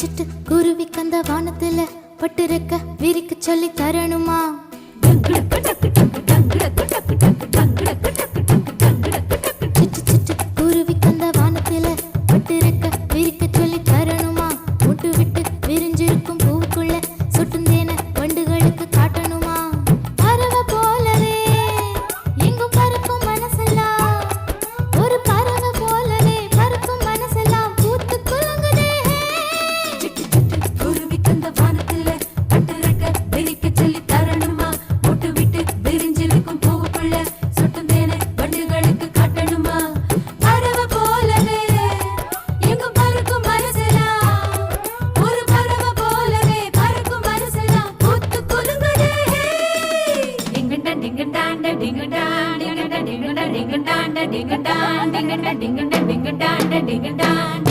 சிட்டு குருவி கந்த வானத்துல பட்டு இருக்க விரிக்க சொல்லி தரணுமா? டிங்கடான் டிங்கடான் டிங்கடான் டிங்கடான் டிங்கடான் டிங்கடான் டிங்கடான் டிங்கடான்